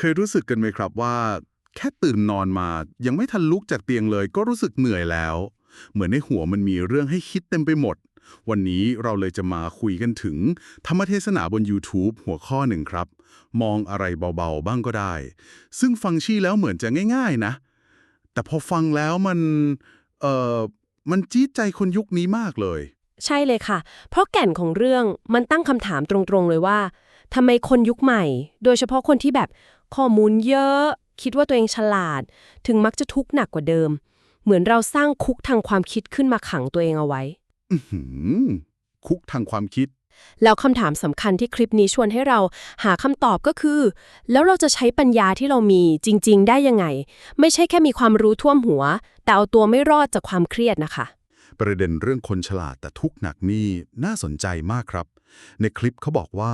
เคยรู้สึกกันไหมครับว่า แค่ตื่นนอนมายังไม่ทันลุกจากเตียงเลย ก็รู้สึกเหนื่อยแล้ว เหมือนในหัวมันมีเรื่องให้คิดเต็มไปหมด วันนี้เราเลยจะมาคุยกันถึง ธรรมเทศนาบน YouTube หัวข้อหนึ่งครับ มองอะไรเบาๆบ้างก็ได้ ซึ่งฟังชี่แล้วเหมือนจะง่าย ๆนะ แต่พอฟังแล้วมันเอ่อมันจี๊ดใจคนยุคนี้มากเลย ใช่เลยค่ะ เพราะแก่นของเรื่องมันตั้งคำถามตรงๆเลยว่าทำไมคนยุคใหม่ โดยเฉพาะคนที่แบบ ข้อมูลเยอะ คิดว่าตัวเองฉลาด ถึงมักจะทุกข์หนักกว่าเดิม เหมือนเราสร้างคุกทางความคิดขึ้นมาขังตัวเองเอาไว้อื้อหือคุกทางความคิด แล้วคำถามสำคัญที่คลิปนี้ชวนให้เราหาคำตอบก็คือ แล้วเราจะใช้ปัญญาที่เรามีจริง ๆ ได้ยังไง ไม่ใช่แค่มีความรู้ท่วมหัว แต่เอาตัวไม่รอดจากความเครียดนะคะ ประเด็นเรื่องคนฉลาดแต่ทุกข์หนักนี่น่าสนใจมากครับ ในคลิปเขาบอกว่า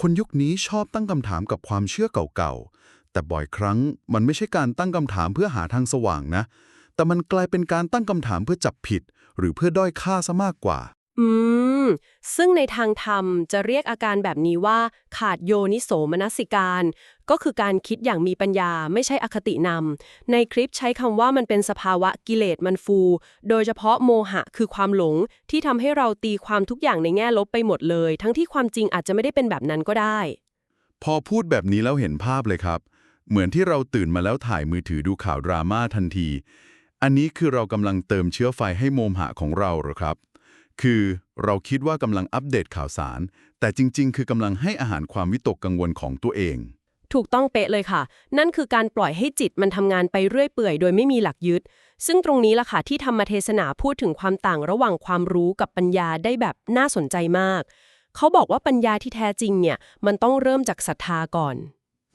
คนยุคนี้ชอบตั้งคำถามกับความเชื่อเก่าๆ แต่บ่อยครั้งมันไม่ใช่การตั้งคำถามเพื่อหาทางสว่างนะ แต่มันกลายเป็นการตั้งคำถามเพื่อจับผิด หรือเพื่อด้อยค่าซะมากกว่า อืม ซึ่งในทางธรรมจะเรียกอาการแบบนี้ว่า ขาดโยนิโสมนสิการ ก็คือการคิดอย่างมีปัญญาไม่ใช่อคตินำ ในคลิปใช้คำว่ามันเป็นสภาวะกิเลสมันฟู โดยเฉพาะโมหะคือความหลง ที่ทำให้เราตีความทุกอย่างในแง่ลบไปหมดเลย ทั้งที่ความจริงอาจจะไม่ได้เป็นแบบนั้นก็ได้ พอพูดแบบนี้แล้วเห็นภาพเลยครับ เหมือนที่เราตื่นมาแล้วถ่ายมือถือดูข่าวดราม่าทันที อันนี้คือเรากำลังเติมเชื้อไฟให้โมหะของเราหรอครับ คือเราคิดว่ากำลังอัปเดตข่าวสาร แต่จริง ๆ คือกำลังให้อาหารความวิตกกังวลของตัวเอง ถูกต้องเป๊ะเลยค่ะ นั่นคือการปล่อยให้จิตมันทำงานไปเรื่อยเปื่อยโดยไม่มีหลักยึด ซึ่งตรงนี้ล่ะค่ะที่ธรรมเทศนาพูดถึงความต่างระหว่างความรู้กับปัญญาได้แบบน่าสนใจมาก เขาบอกว่าปัญญาที่แท้จริงเนี่ยมันต้องเริ่มจากศรัทธาก่อน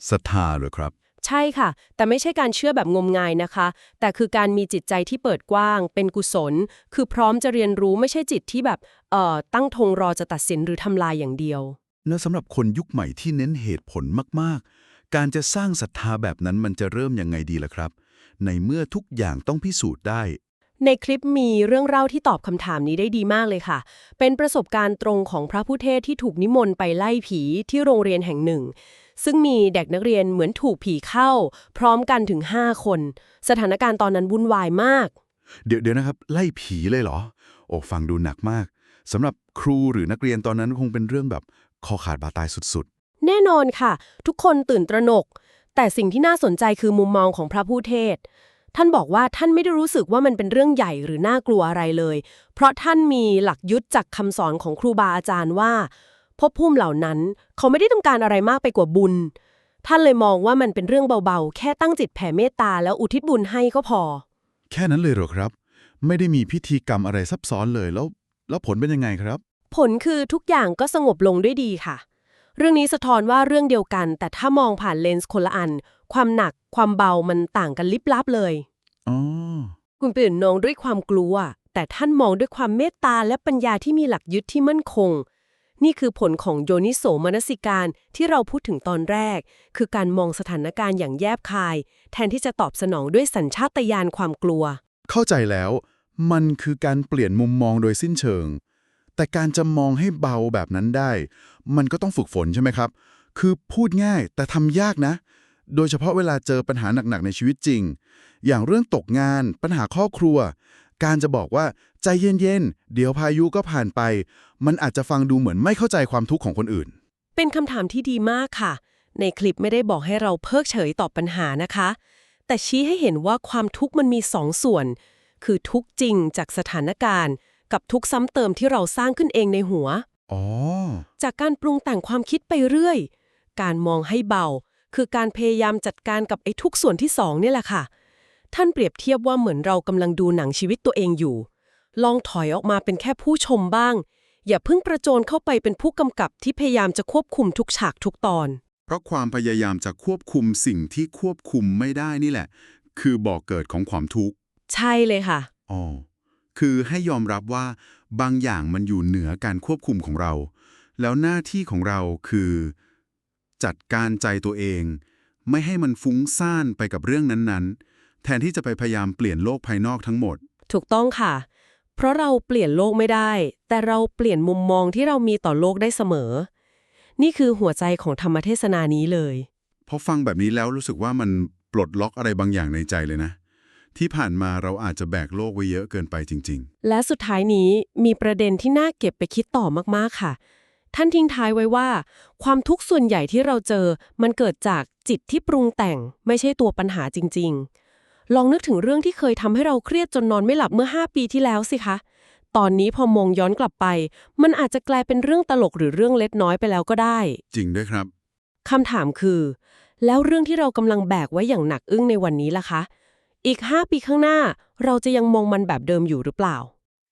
ศรัทธาเหรอครับ ใช่ค่ะ แต่ไม่ใช่การเชื่อแบบงมงายนะคะ แต่คือการมีจิตใจที่เปิดกว้าง เป็นกุศล คือพร้อมจะเรียนรู้ไม่ใช่จิตที่แบบเอ่อตั้งธงรอจะตัดสินหรือทำลายอย่างเดียว แล้วสำหรับคนยุคใหม่ที่เน้นเหตุผลมากๆ การจะสร้างศรัทธาแบบนั้นมันจะเริ่มยังไงดีล่ะครับ ในเมื่อทุกอย่างต้องพิสูจน์ได้ ในคลิปมีเรื่องเล่าที่ตอบคำถามนี้ได้ดีมากเลยค่ะ เป็นประสบการณ์ตรงของพระผู้เทศที่ถูกนิมนต์ไปไล่ผีที่โรงเรียนแห่งหนึ่ง ซึ่งมีเด็กนักเรียนเหมือนถูกผีเข้า พร้อมกันถึง 5 คน สถานการณ์ตอนนั้นวุ่นวายมาก เดี๋ยวเดี๋ยวนะครับ ไล่ผีเลยเหรอ โอ้ฟังดูหนักมากสำหรับครูหรือนักเรียนตอนนั้นคงเป็นเรื่องแบบคอขาดบาดตายสุดแน่นอนค่ะ ทุกคนตื่นตระหนก แต่สิ่งที่น่าสนใจคือมุมมองของพระผู้เทศ ท่านบอกว่าท่านไม่ได้รู้สึกว่ามันเป็นเรื่องใหญ่หรือน่ากลัวอะไรเลย เพราะท่านมีหลักยึดจากคำสอนของครูบาอาจารย์ว่าภพภูมิเหล่านั้น เขาไม่ได้ต้องการอะไรมากไปกว่าบุญ ท่านเลยมองว่ามันเป็นเรื่องเบาๆ แค่ตั้งจิตแผ่เมตตาแล้วอุทิศบุญให้ก็พอๆแค่นั้นเลยเหรอครับ ไม่ได้มีพิธีกรรมอะไรซับซ้อนเลยแล้ว แล้วผลเป็นยังไงครับ ผลคือทุกอย่างก็สงบลงด้วยดีค่ะ เรื่องนี้สะท้อนว่าเรื่องเดียวกัน แต่ถ้ามองผ่านเลนส์คนละอัน ความหนักความเบามันต่างกันลิบลับเลยอ๋อคุณตื่นมองด้วยความกลัว แต่ท่านมองด้วยความเมตตาและปัญญาที่มีหลักยึดที่มั่นคง นี่คือผลของโยนิโสมนสิการที่เราพูดถึงตอนแรก คือการมองสถานการณ์อย่างแยบคาย แทนที่จะตอบสนองด้วยสัญชาตญาณความกลัว เข้าใจแล้ว มันคือการเปลี่ยนมุมมองโดยสิ้นเชิง แต่การจะมองให้เบาแบบนั้นได้ มันก็ต้องฝึกฝนใช่ไหมครับ คือพูดง่ายแต่ทำยากนะ โดยเฉพาะเวลาเจอปัญหาหนักๆในชีวิตจริง อย่างเรื่องตกงาน ปัญหาครอบครัว การจะบอกว่าใจเย็นๆ เดี๋ยวพายุก็ผ่านไป มันอาจจะฟังดูเหมือนไม่เข้าใจความทุกข์ของคนอื่น เป็นคำถามที่ดีมากค่ะ ในคลิปไม่ได้บอกให้เราเพิกเฉยตอบปัญหานะคะ แต่ชี้ให้เห็นว่าความทุกข์มันมีสองส่วน คือทุกข์จริงจากสถานการณ์ กับทุกข์ซ้ำเติมที่เราสร้างขึ้นเองในหัวอ๋อจากการปรุงแต่งความคิดไปเรื่อย การมองให้เบา คือการพยายามจัดการกับไอ้ทุกส่วนที่สองเนี่ยแหละค่ะ ท่านเปรียบเทียบว่าเหมือนเรากำลังดูหนังชีวิตตัวเองอยู่ ลองถอยออกมาเป็นแค่ผู้ชมบ้าง อย่าเพิ่งประโจนเข้าไปเป็นผู้กำกับที่พยายามจะควบคุมทุกฉากทุกตอน เพราะความพยายามจะควบคุมสิ่งที่ควบคุมไม่ได้นี่แหละ คือบ่อกเกิดของความทุกข์ ใช่เลยค่ะ อ๋อ คือให้ยอมรับว่า บางอย่างมันอยู่เหนือการควบคุมของเรา แล้วหน้าที่ของเราคือ จัดการใจตัวเอง ไม่ให้มันฟุ้งซ่านไปกับเรื่องนั้นๆ แทนที่จะไปพยายามเปลี่ยนโลกภายนอกทั้งหมด ถูกต้องค่ะ เพราะเราเปลี่ยนโลกไม่ได้ แต่เราเปลี่ยนมุมมองที่เรามีต่อโลกได้เสมอ นี่คือหัวใจของธรรมเทศนานี้เลยพพอฟังแบบนี้แล้วรู้สึกว่ามันปลดล็อกอะไรบางอย่างในใจเลยนะ ที่ผ่านมาเราอาจจะแบกโลกไว้เยอะเกินไปจริงและสุดท้ายนี้มีประเด็นที่น่าเก็บไปคิดต่อมากๆค่ะ ท่านทิ้งท้ายไว้ว่า ความทุกข์ส่วนใหญ่ที่เราเจอ มันเกิดจากจิตที่ปรุงแต่ง ไม่ใช่ตัวปัญหาจริง ๆ ลองนึกถึงเรื่องที่เคยทำให้เราเครียดจนนอนไม่หลับเมื่อ 5 ปีที่แล้วสิคะ ตอนนี้พอมองย้อนกลับไป มันอาจจะกลายเป็นเรื่องตลกหรือเรื่องเล็กน้อยไปแล้วก็ได้ๆจริงด้วยครับคำถามคือ แล้วเรื่องที่เรากำลังแบกไว้อย่างหนักอึ้งในวันนี้ล่ะคะ อีก 5 ปีข้างหน้า เราจะยังมองมันแบบเดิมอยู่หรือเปล่า